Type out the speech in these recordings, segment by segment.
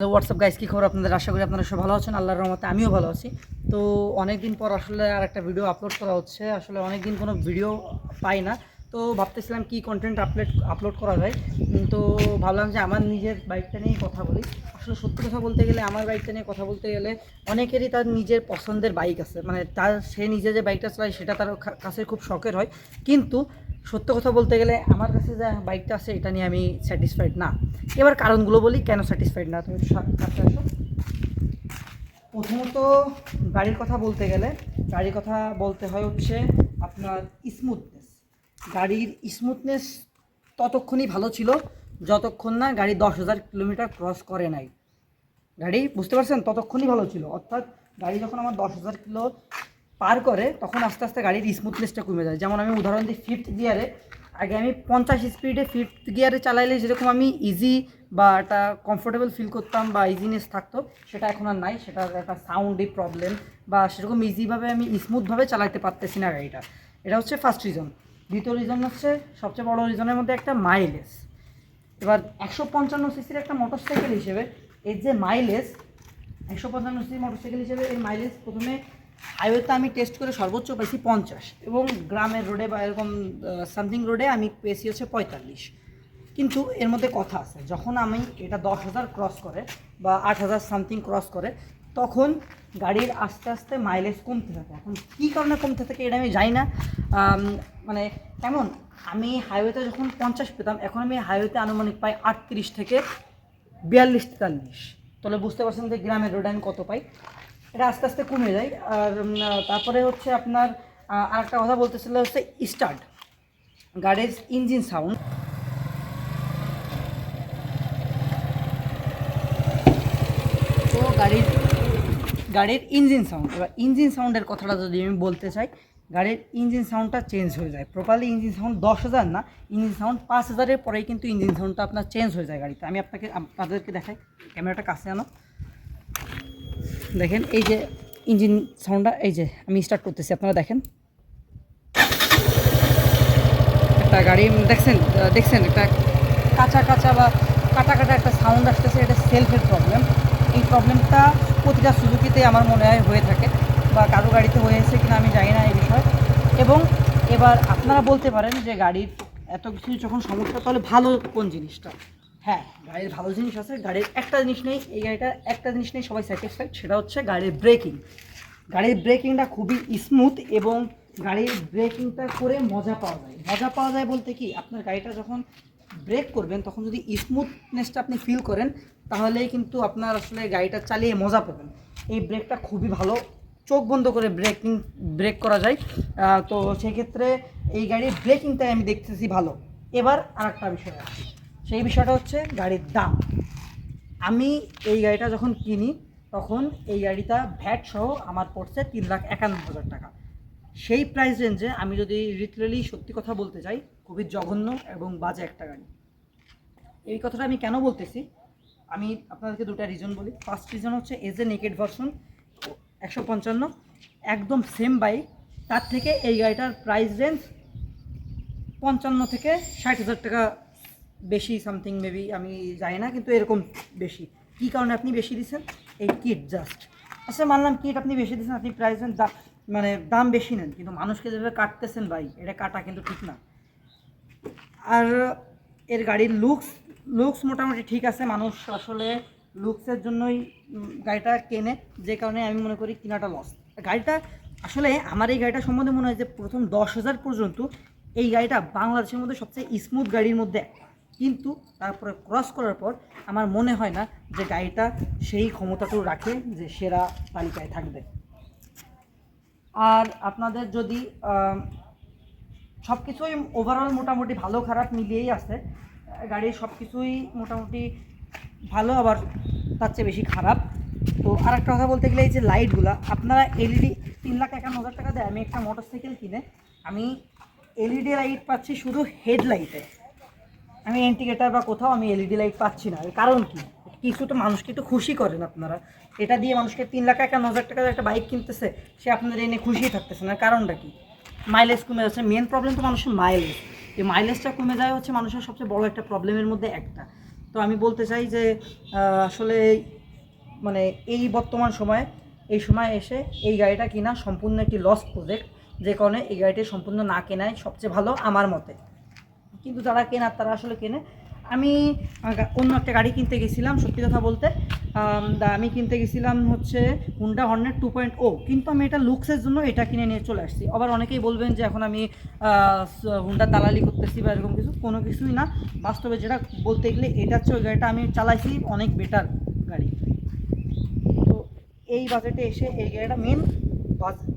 WhatsApp guys কী খবর আপনাদের? আশা করি আপনারা সব ভালো আছেন। আল্লাহর রহমতে আমিও ভালো আছি। তো অনেক দিন পর আসলে আর একটা ভিডিও আপলোড করা হচ্ছে। আসলে অনেক দিন কোনো ভিডিও পাই না। তো ভাবতেছিলাম কি কন্টেন্ট আপলোড আপলোড করা যায়। তো ভাবলাম যে আমার নিজের বাইকটা নিয়েই কথা বলি। আসলে সত্যি কথা বলতে গেলে আমার বাইকটা নিয়ে কথা বলতে গেলে অনেকেরই তার নিজের পছন্দের বাইক আছে। মানে তার, সে নিজে যে বাইকটা চালায়, সেটা তার কাছে খুব শখের হয়। কিন্তু সত্য কথা বলতে গেলে আমার কাছে যা বাইকটা আছে, এটা নিয়ে আমি স্যাটিসফাইড না। এবার কারণগুলো বলি, কেন স্যাটিসফাইড না? তুমি প্রথমত, গাড়ির কথা বলতে গেলে, গাড়ির কথা বলতে হয় হচ্ছে আপনার স্মুথনেস গাড়ির স্মুথনেস ততক্ষণই ভালো ছিল, যতক্ষণ না গাড়ি দশ হাজার কিলোমিটার ক্রস করে নাই। গাড়ি, বুঝতে পারছেন? ততক্ষণই ভালো ছিল। অর্থাৎ গাড়ি যখন আমার দশ হাজার কিলো পার করে, তখন আস্তে আস্তে গাড়ির স্মুথনেসটা কমে যায়। যেমন আমি উদাহরণ দিই ফিফথ গিয়ারে আগে আমি পঞ্চাশ স্পিডে ফিফথ গিয়ারে চালাইলে যেরকম আমি ইজি বা একটা কমফোর্টেবল ফিল করতাম বা ইজিনেস থাকতো, সেটা এখন আর নাই। সেটা একটা সাউন্ডই প্রবলেম বা সেরকম ইজিভাবে আমি স্মুথভাবে চালাতে পারতেছি না গাড়িটা। এটা হচ্ছে ফার্স্ট রিজন দ্বিতীয় রিজন হচ্ছে সবচেয়ে বড় রিজনের মধ্যে একটা মাইলেজ এবার একশো পঞ্চান্ন সিসির একটা মোটরসাইকেল হিসেবে, এর যে মাইলেজ একশো পঞ্চান্ন সিসি মোটরসাইকেল হিসেবে এর মাইলেজ প্রথমে হাইওয়েতে আমি টেস্ট করে সর্বোচ্চ পেয়েছি পঞ্চাশ এবং গ্রামের রোডে বা এরকম সামথিং রোডে আমি পেয়েছি হচ্ছে পঁয়তাল্লিশ। কিন্তু এর মধ্যে কথা আছে, যখন আমি এটা দশ হাজার ক্রস করে বা আট হাজার সামথিং ক্রস করে, তখন গাড়ির আস্তে আস্তে মাইলেজ কমতে থাকে। এখন কী কারণে কমতে থাকে এটা আমি জানি না। মানে কেমন? আমি হাইওয়েতে যখন পঞ্চাশ পেতাম, এখন আমি হাইওয়েতে আনুমানিক পাই আটত্রিশ থেকে বিয়াল্লিশ তেতাল্লিশ। তাহলে বুঝতে পারছেন যে গ্রামের রোডে আমি কত পাই? এটা আস্তে আস্তে কমে যায়। আর তারপরে হচ্ছে আপনার আর একটা কথা বলতেছিল হচ্ছে স্টার্ট। গাড়ির ইঞ্জিন সাউন্ড। তো গাড়ির গাড়ির ইঞ্জিন সাউন্ড। এবার ইঞ্জিন সাউন্ডের কথাটা যদি আমি বলতে চাই, গাড়ির ইঞ্জিন সাউন্ডটা চেঞ্জ হয়ে যায়। প্রপারলি ইঞ্জিন সাউন্ড দশ হাজার না, ইঞ্জিন সাউন্ড পাঁচ হাজারের পরেই কিন্তু ইঞ্জিন সাউন্ডটা আপনার চেঞ্জ হয়ে যায় গাড়িতে। আমি আপনাকে, আপনাদেরকে দেখাই। ক্যামেরাটা কাছে আনো। দেখেন, এই যে ইঞ্জিন সাউন্ডটা এই যে আমি স্টার্ট করতেছি, আপনারা দেখেন। একটা গাড়ি, দেখছেন দেখছেন, একটা কাঁচা কাঁচা বা কাটা কাটা একটা সাউন্ড আসতেছে, এটা সেলফের প্রবলেম এই প্রবলেমটা প্রতিটা সুজুকিতে আমার মনে হয় হয়ে থাকে বা কারও গাড়িতে হয়েছে কিনা আমি জানি না এই বিষয়ে। এবং এবার আপনারা বলতে পারেন যে গাড়ির এত কিছু যখন সমস্যা, তাহলে ভালো কোন জিনিসটা? হ্যাঁ গাড়ির ভালো জিনিস আছে, গাড়ির একটা জিনিস নেই, এই গাড়িটার একটা জিনিস নেই, সবাই স্যাটিসফাইড সেটা হচ্ছে গাড়ির ব্রেকিং গাড়ির ব্রেকিংটা খুবই স্মুথ এবং গাড়ির ব্রেকিংটা করে মজা পাওয়া যায়। মজা পাওয়া যায় বলতে কি, আপনার গাড়িটা যখন ব্রেক করবেন, তখন যদি স্মুথনেসটা আপনি ফিল করেন, তাহলেই কিন্তু আপনার আসলে গাড়িটা চালিয়ে মজা পাবেন। এই ব্রেকটা খুবই ভালো, চোখ বন্ধ করে ব্রেকিং ব্রেক করা যায়। তো সেক্ষেত্রে এই গাড়ির ব্রেকিংটাই আমি দেখতেছি ভালো। এবার আর একটা বিষয় আসি সেই বিষয়টা হচ্ছে গাড়ির দাম। আমি এই গাড়িটা যখন কিনি, তখন এই গাড়িটা ভ্যাট সহ আমার পড়ছে তিন লাখ একান্ন হাজার টাকা। সেই প্রাইস রেঞ্জে আমি যদি লিটারেলি সত্যি কথা বলতে চাই, খুবই জঘন্য এবং বাজে একটা গাড়ি। এই কথাটা আমি কেন বলতেছি? আমি আপনাদেরকে দুটা রিজন বলি। ফার্স্ট রিজন হচ্ছে এজ এ নেকেড ভার্সন একশো পঞ্চান্ন। একদম সেম বাইক তার থেকে এই গাড়িটার প্রাইস রেঞ্জ পঞ্চান্ন থেকে ষাট হাজার টাকা বেশি সামথিং মেবি আমি জানি না, কিন্তু এরকম বেশি। কী কারণে আপনি বেশি দিচ্ছেন? এই কিট জাস্ট আচ্ছা মানলাম কিট আপনি বেশি দিচ্ছেন, আপনি প্রাইস মানে দাম বেশি নেন, কিন্তু মানুষকে যেভাবে কাটতেছেন ভাই, এটা কাটা কিন্তু ঠিক না। আর এর গাড়ির লুকস লুকস মোটামুটি ঠিক আছে, মানুষ আসলে লুকসের জন্যই গাড়িটা কেনে, যে কারণে আমি মনে করি কেনাটা লস গাড়িটা, আসলে আমার এই গাড়িটা সম্বন্ধে মনে হয় যে প্রথম দশ হাজার পর্যন্ত এই গাড়িটা বাংলাদেশের মধ্যে সবচেয়ে স্মুথ গাড়ির মধ্যে একটা। কিন্তু তারপরে ক্রস করার পর আমার মনে হয় না যে গাড়িটা সেই ক্ষমতাটুকু রাখে যে সেরা তালিকায় থাকবে। আর আপনাদের যদি সব কিছুই ওভারঅল মোটামুটি ভালো খারাপ মিলিয়েই আছে, গাড়ির সব কিছুই মোটামুটি ভালো আবার তার চেয়ে বেশি খারাপ। তো আর একটা কথা বলতে গেলে এই যে লাইটগুলো আপনারা এলইডি তিন লাখ একান্ন হাজার টাকা দেয়, আমি একটা মোটরসাইকেল কিনে, আমি এলইডি লাইট পাচ্ছি শুধু হেডলাইটে আমি ইন্ডিকেটার বা কোথাও আমি এলইডি লাইট পাচ্ছি না। কারণ কি? কিছু তো মানুষকে একটু খুশি করেন আপনারা। এটা দিয়ে মানুষকে তিন লাখ একান্ন হাজার টাকার একটা বাইক কিনতেছে, সে আপনাদের এনে খুশি থাকতেছে না। কারণটা কি? মাইলেজ কমে যাচ্ছে। মেন প্রবলেম তো মানুষের মাইলেজ এই মাইলেজটা কমে যায় হচ্ছে মানুষের সবচেয়ে বড় একটা প্রবলেমের মধ্যে একটা। তো আমি বলতে চাই যে আসলে মানে এই বর্তমান সময়ে, এই সময় এসে এই গাড়িটা কিনা সম্পূর্ণ একটি লস প্রজেক্ট যে কারণে এই গাড়িটি সম্পূর্ণ না কেনাই সবচেয়ে ভালো আমার মতে। কিন্তু যারা কেনার তারা আসলে কেনে। আমি অন্য একটা গাড়ি কিনতে গেছিলাম, সত্যি কথা বলতে। আমি কিনতে গেছিলাম হচ্ছে Honda hornet two point o কিন্তু আমি এটা লুকসের জন্য এটা কিনে নিয়ে চলে আসছি। আবার অনেকেই বলবেন যে এখন আমি হুন্ডা দালালি করতেছি বা এরকম কিছু। কোনো কিছুই না। বাস্তবে যেটা বলতে গেলে এটা হচ্ছে ওই গাড়িটা আমি চালাইছি অনেক বেটার গাড়ি। তো এই বাজেটে এসে এই গাড়িটা মেন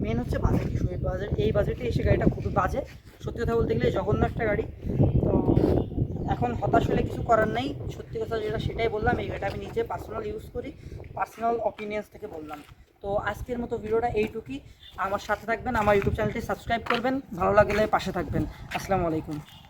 মেন হচ্ছে বাজেট ইস্যু এই বাজেট এই বাজেটে এসে গাড়িটা খুবই বাজে। সত্যি কথা বলতে গেলে জঘন্য একটা গাড়ি। তো, এখন হতাশ হলে কিছু করার নেই। সত্যি কথা যেটা সেটাই বললাম, এই গাড়িটা আমি নিজে পার্সোনাল ইউজ করি পার্সোনাল অপিনিয়ন্স থেকে বললাম। তো, আজকের মতো ভিডিওটা এইটুকুই। আমার সাথে থাকবেন, আমার ইউটিউব চ্যানেলটি সাবস্ক্রাইব করবেন, ভালো লাগলে পাশে থাকবেন। আসসালামু আলাইকুম।